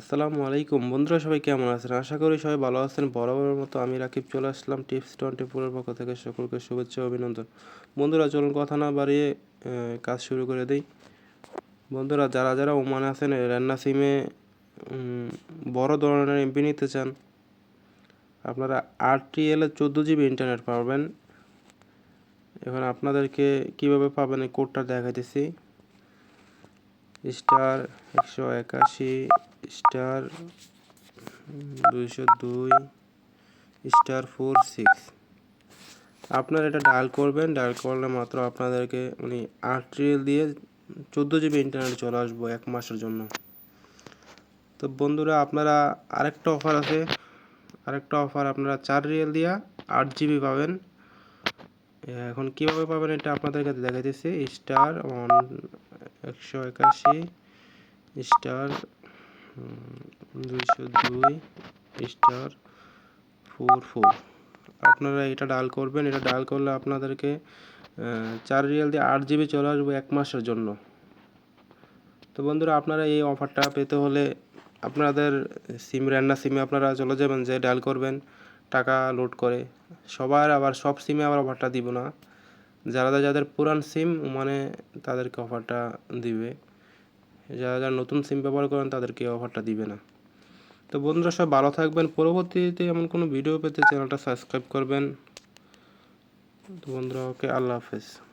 আসসালামু আলাইকুম। বন্ধুরা, সবাই কেমন আছেন? আশা করি সবাই ভালো আছেন। বরাবরের মতো আমি রাকিব চলে আসলাম টিপস টোয়েন্টি ফোরের পক্ষ থেকে সকলকে শুভেচ্ছা অভিনন্দন। বন্ধুরা, চলুন কথা না বাড়িয়ে কাজ শুরু করে দিই। বন্ধুরা, যারা যারা ওমানে আছেন, রান্না সিমে বড় ধরনের এমপি নিতে চান, আপনারা আট টিএলে চোদ্দ জিবি ইন্টারনেট পাবেন। এখন আপনাদেরকে কীভাবে পাবেন এই কোডটা দেখাইতেছি। স্টার একশো একাশি স্টার দুইশো দুই, স্টার ফোর সিক্স। আপনারা এটা ডায়াল করবেন, ডায়াল করলে মাত্র আপনাদেরকে মানে আট রিয়েল দিয়ে চোদ্দ জিবি ইন্টারনেট চলে আসব এক মাসের জন্য। তো বন্ধুরা, আপনারা আরেকটা অফার আছে। আরেকটা অফার আপনারা চার রিয়েল দিয়া আট জিবি পাবেন। এখন কীভাবে পাবেন এটা আপনাদেরকে দেখাইতেছি। স্টার ওয়ান একশো একাশি, স্টার দুইশো দুই স্টার ফোর ফোর। আপনারা এটা ডায়াল করবেন। এটা ডায়াল করলে আপনাদেরকে চার রিয়াল দিয়ে আট জিবি চলে আসবে এক মাসের জন্য। তো বন্ধুরা, আপনারা এই অফারটা পেতে হলে আপনাদের সিম রান্না সিমে আপনারা চলে যাবেন, যে ডায়াল করবেন, টাকা লোড করে। সবার আবার, সব সিমে আবার অফারটা দিব না। যারা যাদের পুরান সিম মানে তাদেরকে অফারটা দিবে। যারা যারা নতুন সিম ব্যবহার করেন তাদেরকে অফারটা দিবে না। তো বন্ধুরা সব ভালো থাকবেন। পরবর্তীতে এমন কোনো ভিডিও পেতে চ্যানেলটা সাবস্ক্রাইব করবেন। তো বন্ধুরা, ওকে, আল্লাহ হাফেজ।